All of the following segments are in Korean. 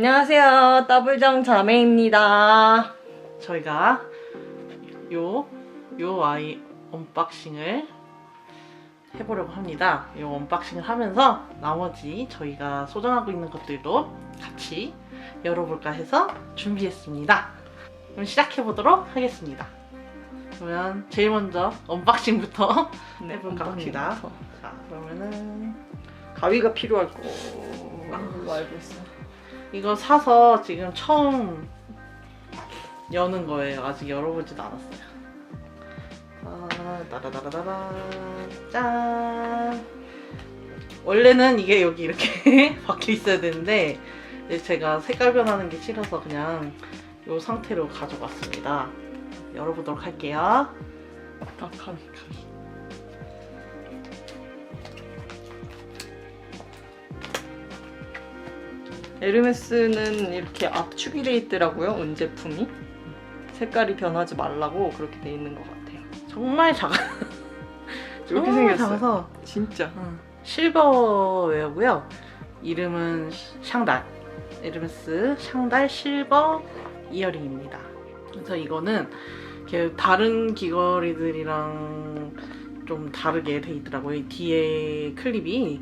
안녕하세요. 더블정 자매입니다. 저희가 요, 요 아이 언박싱을 해보려고 합니다. 요 언박싱을 하면서 나머지 저희가 소장하고 있는 것들도 같이 열어볼까 해서 준비했습니다. 그럼 시작해보도록 하겠습니다. 그러면 제일 먼저 언박싱부터 해볼까 합니다. 자, 그러면은 가위가 필요할 걸로 알고 있어. 이거 사서 지금 처음 여는 거예요. 아직 열어보지도 않았어요. 아, 따라다라다라 짠. 원래는 이게 여기 이렇게 박혀 있어야 되는데 제가 색깔 변하는 게 싫어서 그냥 이 상태로 가져갔습니다. 열어보도록 할게요. 아, 가위, 가위. 에르메스는 이렇게 압축이 돼 있더라고요, 은 제품이. 색깔이 변하지 말라고 그렇게 돼 있는 것 같아요. 정말 작아. 이렇게 정말 생겼어요. 작아서 진짜. 음, 실버웨어고요. 이름은 샹달. 에르메스 샹달 실버 이어링입니다. 그래서 이거는 이렇게 다른 귀걸이들이랑 좀 다르게 돼 있더라고요. 이 뒤에 클립이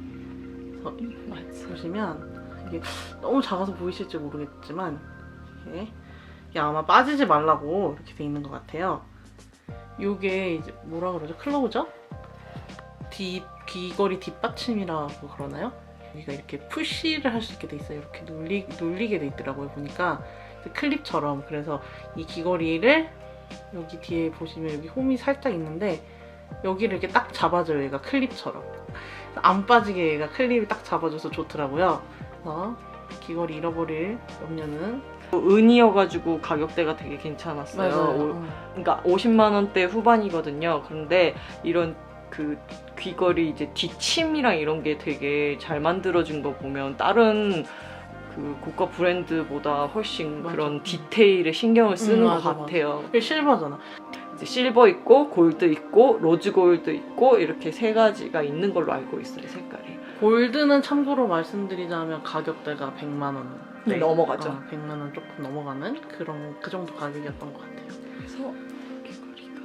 그래서. 보시면 이게 너무 작아서 보이실지 모르겠지만 이게, 이게 아마 빠지지 말라고 이렇게 돼 있는 것 같아요. 요게 이제 뭐라 그러죠? 클로우죠? 뒤 귀걸이 뒷받침이라고 그러나요? 여기가 이렇게 푸시를 할 수 있게 돼 있어요. 이렇게 눌리, 눌리게 돼 있더라고요. 보니까 그 클립처럼 그래서 이 귀걸이를 여기 뒤에 보시면 여기 홈이 살짝 있는데 여기를 이렇게 딱 잡아줘요. 얘가 클립처럼 안 빠지게 얘가 클립이 딱 잡아줘서 좋더라고요. 그래서 귀걸이 잃어버릴 염려는 은이어가지고 가격대가 되게 괜찮았어요. 오- 그러니까 50만 원대 후반이거든요. 그런데 이런 그 귀걸이 이제 뒷침이랑 이런 게 되게 잘 만들어진 거 보면 다른 그 고가 브랜드보다 훨씬 맞아. 그런 디테일에 신경을 쓰는 음, 것 맞아, 같아요. 이게 실버잖아. 실버 있고 골드 있고 로즈 골드 있고 이렇게 세 가지가 있는 걸로 알고 있어요 색깔이. 골드는 참고로 말씀드리자면 가격대가 100만 원. 네, 넘어가죠. 어, 100만 원 조금 넘어가는 그런 그 정도 가격이었던 것 같아요. 그래서 귀걸이가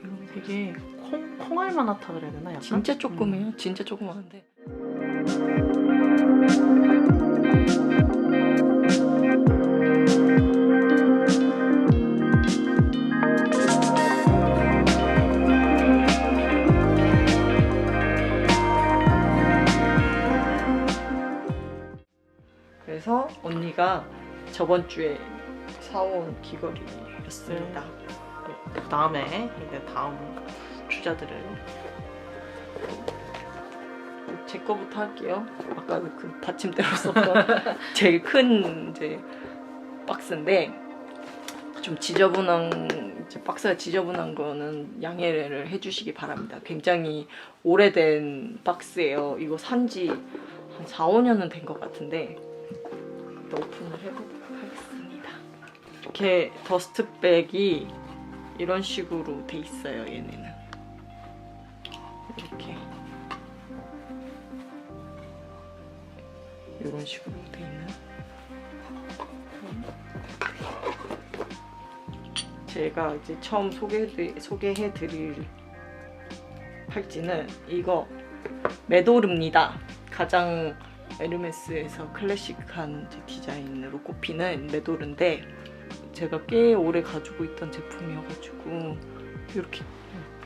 이런 게 되게 콩 콩알만 하다 그래야 되나 약간? 진짜 조그매요. 진짜 조그만한데. 언니가 저번 주에 사온 귀걸이였습니다. 그 다음에 이제 다음 주자들을 제 거부터 할게요. 아까 그 받침대로 썼던 제일 큰 이제 박스인데 좀 지저분한 이제 박스가 지저분한 거는 양해를 해주시기 바랍니다. 굉장히 오래된 박스예요. 이거 산지 한 4, 5년은 된 것 같은데 일단 오픈을 해보도록 하겠습니다. 이렇게 더스트백이 이런 식으로 돼 있어요. 얘네는 이렇게. 이런 식으로 돼 있는 제가 이제 처음 소개해 소개해 드릴 팔찌는 이거 메도르입니다. 가장 에르메스에서 클래식한 디자인으로 꼽히는 메도르인데 제가 꽤 오래 가지고 있던 제품이어가지고 이렇게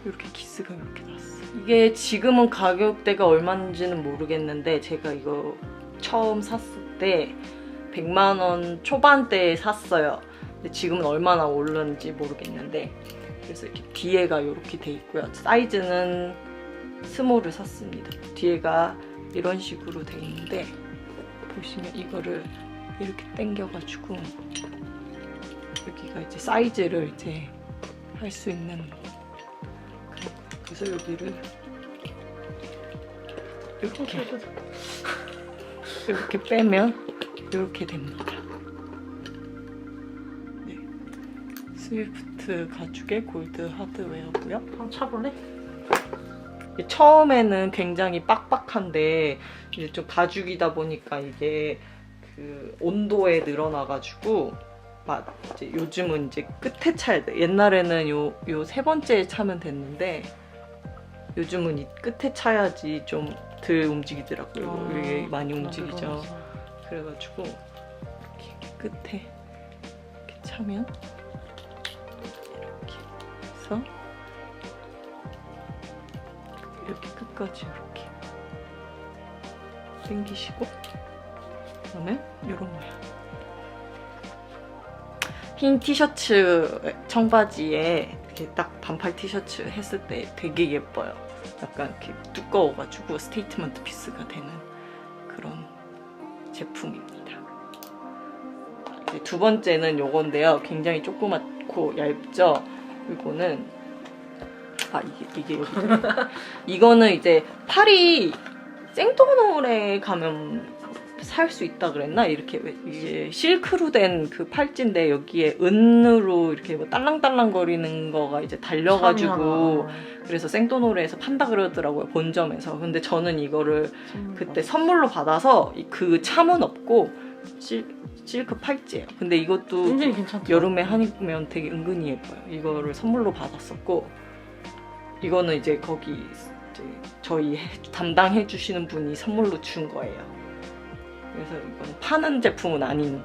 이렇게 키스가 이렇게 났어. 이게 지금은 가격대가 얼마인지는 모르겠는데 제가 이거 처음 샀을 때 100만 원 초반대에 샀어요. 근데 지금은 얼마나 오르는지 모르겠는데 그래서 이렇게 뒤에가 이렇게 돼 있고요. 사이즈는 스몰을 샀습니다. 뒤에가 이런 식으로 돼 있는데 보시면 이거를 이렇게 당겨가지고 여기가 이제 사이즈를 이제 할 수 있는 그래서 여기를 이렇게 이렇게 빼면 이렇게 됩니다. 네. 스위프트 가죽의 골드 하드웨어고요. 한번 차볼래? 처음에는 굉장히 빡빡한데 이제 좀 가죽이다 보니까 이게 그 온도에 늘어나가지고 막 이제 요즘은 이제 끝에 차야 돼. 옛날에는 요 요 세 번째에 차면 됐는데 요즘은 이 끝에 차야지 좀 덜 움직이더라고요. 아, 이게 많이 어, 움직이죠. 그래가지고 이렇게 끝에 이렇게 차면 이렇게 해서 이렇게 끝까지 이렇게 당기시고 그다음에 이런 모양 흰 티셔츠 청바지에 이렇게 딱 반팔 티셔츠 했을 때 되게 예뻐요. 약간 이렇게 두꺼워가지고 스테이트먼트 피스가 되는 그런 제품입니다. 두 번째는 요건데요. 굉장히 조그맣고 얇죠. 이거는 아 이게 이게 여기 이거는 이제 팔이 생토놀에 가면 살 수 있다 그랬나 이렇게 왜- 이게 실크로 된 그 팔찌인데 여기에 은으로 이렇게 뭐 딸랑딸랑 거리는 거가 이제 달려가지고. 그래서 생토노레에서 판다 그러더라고요 본점에서 근데 저는 이거를 그때. 선물로 받아서 이- 그 참은 없고 실, 실크 팔찌예요. 근데 이것도. 여름에 하면 되게 은근히 예뻐요. 이거를 선물로 받았었고 이거는 이제 거기 이제 저희 해- 담당해 주시는 분이 선물로 준 거예요. 그래서 이건 파는 제품은 아닌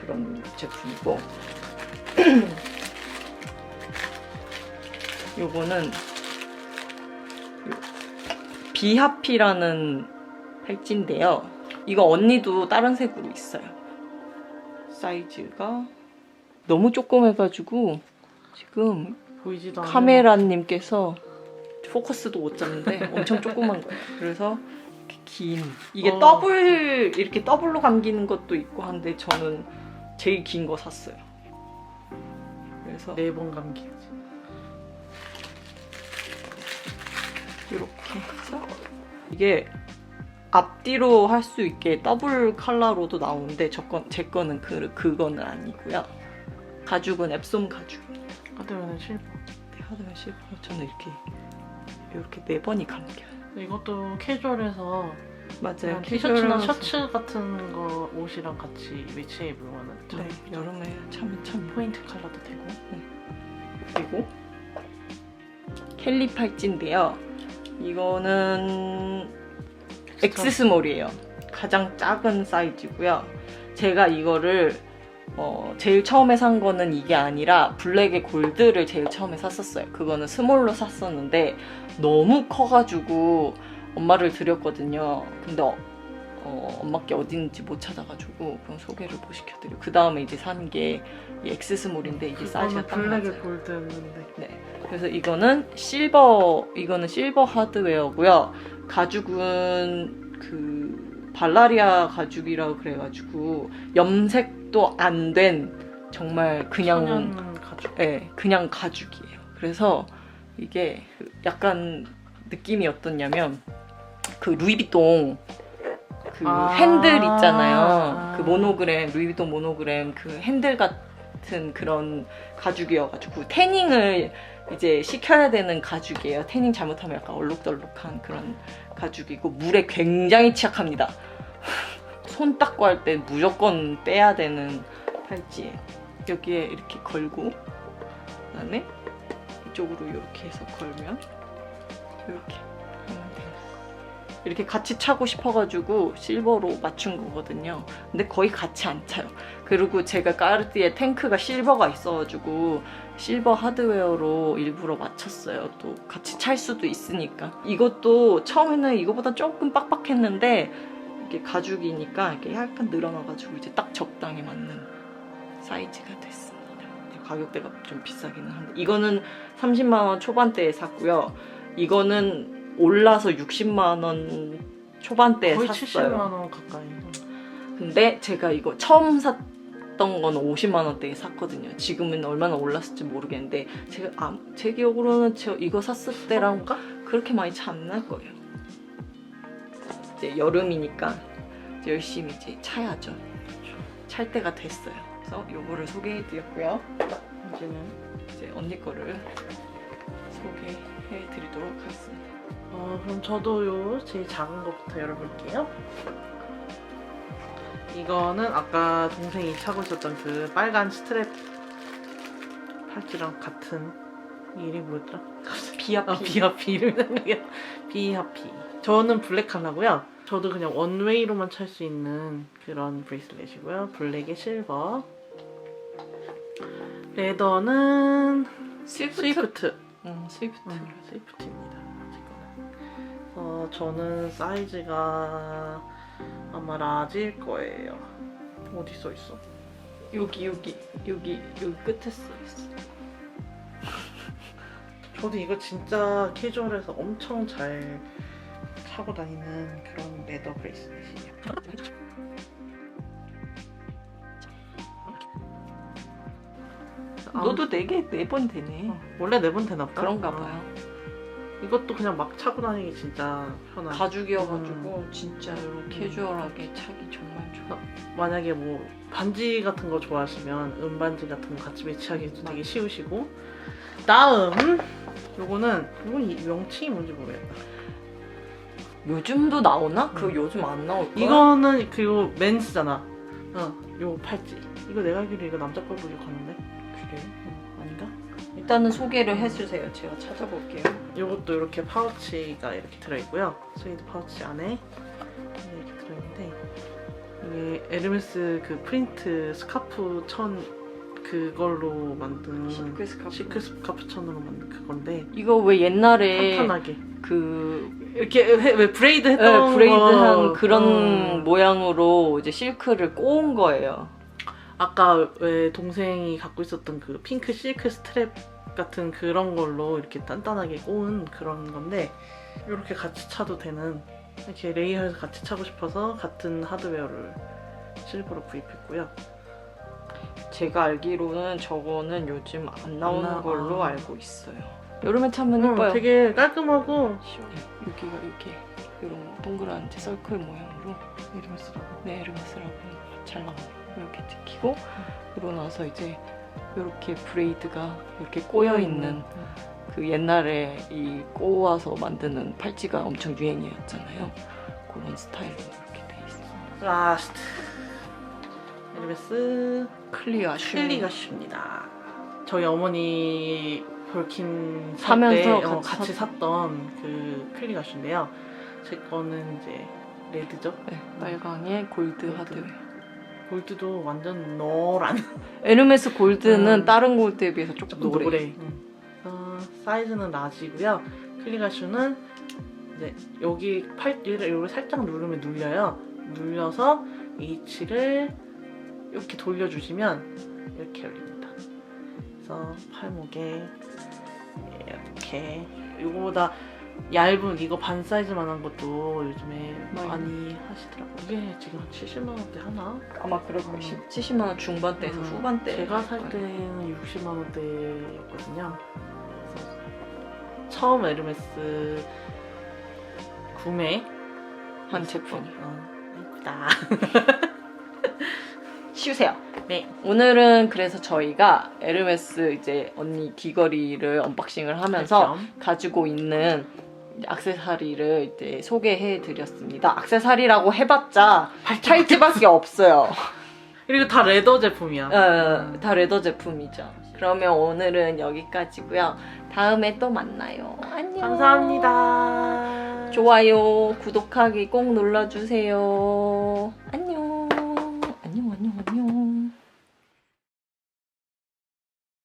그런 제품이고 요거는 요 비하피라는 팔찌인데요. 이거 언니도 다른 색으로 있어요. 사이즈가 너무 조그매가지고 지금 보이지도 카메라님께서 포커스도 못 잡는데 엄청 조그만 거예요. 그래서 이렇게 긴 이게 어. 더블 이렇게 더블로 감기는 것도 있고 한데 저는 제일 긴 거 샀어요. 그래서 네 번 감기. 이렇게 해서 이게 앞뒤로 할 수 있게 더블 컬러로도 나오는데 저건 제 거는 그 그거는 아니고요. 가죽은 앱솜 가죽입니다. 하드면은 실버. 네, 하드면 실버 저는 이렇게 이렇게 네 번이 감겨요. 이것도 캐주얼해서 맞아요. 티셔츠나 캐주얼하면서- 셔츠 같은 거 옷이랑 같이 매치해 입으면은 참 네, 여름에 참 참. 포인트 컬러도 되고. 그리고 켈리 팔찌인데요. 이거는 엑스 스몰이에요. 가장 작은 사이즈고요. 제가 이거를 어, 제일 처음에 산 거는 이게 아니라 블랙의 골드를 제일 처음에 샀었어요. 그거는 스몰로 샀었는데 너무 커가지고 엄마를 드렸거든요. 근데 어, 어, 엄마께 어딘지 못 찾아가지고 그럼 소개를 못 시켜드리고 그 다음에 이제 산게이 엑스 스몰인데 이게 사이즈가 딱 블랙의 맞아요. 골드였는데. 네. 그래서 이거는 실버, 이거는 실버 하드웨어고요. 가죽은 그 발라리아 가죽이라고 그래가지고 염색도 안 된 정말 그냥 천연 가죽. 네, 그냥 가죽이에요. 그래서 이게 그 약간 느낌이 어떻냐면 그 루이비통 그 아. 핸들 있잖아요. 아. 그 모노그램 루이비통 모노그램 그 핸들 같은 그런 가죽이어가지고 태닝을 이제 시켜야 되는 가죽이에요. 태닝 잘못하면 약간 얼룩덜룩한 그런 가죽이고 물에 굉장히 취약합니다. 손 닦고 할 때 무조건 빼야 되는 팔찌예요. 여기에 이렇게 걸고 그다음에 이 쪽으로 이렇게 해서 걸면 이렇게. 이렇게 같이 차고 싶어가지고 실버로 맞춘 거거든요. 근데 거의 같이 안 차요. 그리고 제가 까르띠에 탱크가 실버가 있어가지고 실버 하드웨어로 일부러 맞췄어요. 또 같이 찰 수도 있으니까. 이것도 처음에는 이거보다 조금 빡빡했는데 이게 가죽이니까 이렇게 약간 늘어나가지고 이제 딱 적당히 맞는 사이즈가 됐습니다. 가격대가 좀 비싸기는 한데 이거는 30만 원 초반대에 샀고요. 이거는 올라서 60만 원 초반대에 거의 샀어요. 70만 원 가까이. 근데 제가 이거 처음 샀던 거는 50만 원대에 샀거든요. 지금은 얼마나 올랐을지 모르겠는데 제가 아, 제 기억으로는 저 이거 샀을 때랑 때랑가? 그렇게 많이 차 안 날 거예요. 이제 여름이니까 열심히 이제 차야죠. 찰 때가 됐어요. 그래서 요거를 소개해드렸고요. 이제는 이제 언니 거를 소개해드리도록 하겠습니다. 어, 그럼 저도 요 제일 작은 것부터 열어볼게요. 이거는 아까 동생이 차고 있었던 그 빨간 스트랩 팔찌랑 같은 이 이름이 뭐였더라? 비아피. 아, 비하피 이름이 생각이 안- 비하피. 저는 블랙 하나고요. 저도 그냥 원웨이로만 찰 수 있는 그런 브레이슬렛이고요. 블랙에 실버. 레더는 스위프트. 스위프트. 응, 스위프트. 음, 스위프트입니다. 어, 저는 사이즈가 아마 라지일 거예요. 어디 써 있어? 여기 여기 여기 여기 끝에 써 있어. 저도 이거 진짜 캐주얼해서 엄청 잘 차고 다니는 그런 레더 브레이슬렛이에요. 너도 네 개 네 번 되네. 어, 원래 네 번 되나 보다. 그런가 어. 봐요. 이것도 그냥 막 차고 다니기 진짜 편한. 가죽이어가지고 진짜 이렇게 캐주얼하게 차기 정말 좋아. 만약에 뭐 반지 같은 거 좋아하시면 은반지 같은 거 같이 매치하기 도 되게 쉬우시고 다음 요거는 이건 이 명칭이 뭔지 모르겠다 요즘도 나오나? 그거 음. 요즘 안 나올 거야? 이거는 그리고 맨스잖아 어 요 팔찌 이거 내가 알기로 이거 남자 걸 보려고 하는데 그래. 어, 아닌가? 일단은 소개를 해주세요. 제가 찾아볼게요. 요것도 이렇게 파우치가 이렇게 들어있고요 스웨이드 파우치 안에 이렇게 들어있는데 이게 에르메스 그 프린트 스카프 천 그걸로 만든 시크 스카프. 시크 스카프 천으로 만든 그건데 이거 왜 옛날에 탄탄하게 그 이렇게 왜, 왜 브레이드 네, 했던 브레이드한 거. 그런 어. 모양으로 이제 실크를 꼬은 거예요. 아까 왜 동생이 갖고 있었던 그 핑크 실크 스트랩 같은 그런 걸로 이렇게 단단하게 꼬은 그런 건데 이렇게 같이 차도 되는 이렇게 레이어해서 같이 차고 싶어서 같은 하드웨어를 실버로 구입했고요. 제가 알기로는 저거는 요즘 안 나오는 나- 걸로 아. 알고 있어요. 여름에 타면 음, 예뻐요. 되게 깔끔하고 시원해. 여기가 이렇게 이런 동그란 이제 서클 모양으로 에르메스라고. 네, 에르메스라고 잘 나와요. 이렇게 찍히고 그러고 나서 이제 이렇게 브레이드가 이렇게 꼬여 있는 그 옛날에 이 꼬아서 만드는 팔찌가 엄청 유행이었잖아요. 그런 스타일로 이렇게 돼 있어. 라스트 에르메스 클리어 슈. 클리가슈입니다. 저희 어머니 볼킨 살 사면서 때, 어, 같이 같이 샀- 샀던 그 클리가슈인데요. 제 거는 이제 레드죠. 네, 빨강에 골드 골드. 하드웨어. 골드도 완전 노란 에르메스 골드는 음. 다른 골드에 비해서 조금 노래. 노래. 응. 어, 사이즈는 라지고요. 클리가슈는 이제 여기 팔찌를 여기 살짝 누르면 눌려요. 눌려서 H를 이렇게 돌려주시면 이렇게 열립니다. 그래서 팔목에 이렇게 이거보다 얇은 이거 반 사이즈만한 것도 요즘에 많이. 많이 하시더라고요. 이게 지금 한 70만 원대 하나? 아마 그럴 거예요. 음. 70만 원 중반대에서 음, 후반대. 제가 살 때는 60만 원대였거든요. 그래서 처음 에르메스 구매 한 제품. 어, 예쁘다. 쉬우세요. 네. 오늘은 그래서 저희가 에르메스 이제 언니 귀걸이를 언박싱을 하면서 그렇죠. 가지고 있는 악세사리를 이제 소개해 드렸습니다. 악세사리라고 해봤자 팔찌밖에 없어요. 그리고 다 레더 제품이야. 어, 다 레더 제품이죠. 그러면 오늘은 여기까지고요. 다음에 또 만나요. 안녕. 감사합니다. 좋아요, 구독하기 꼭 눌러주세요. 안녕.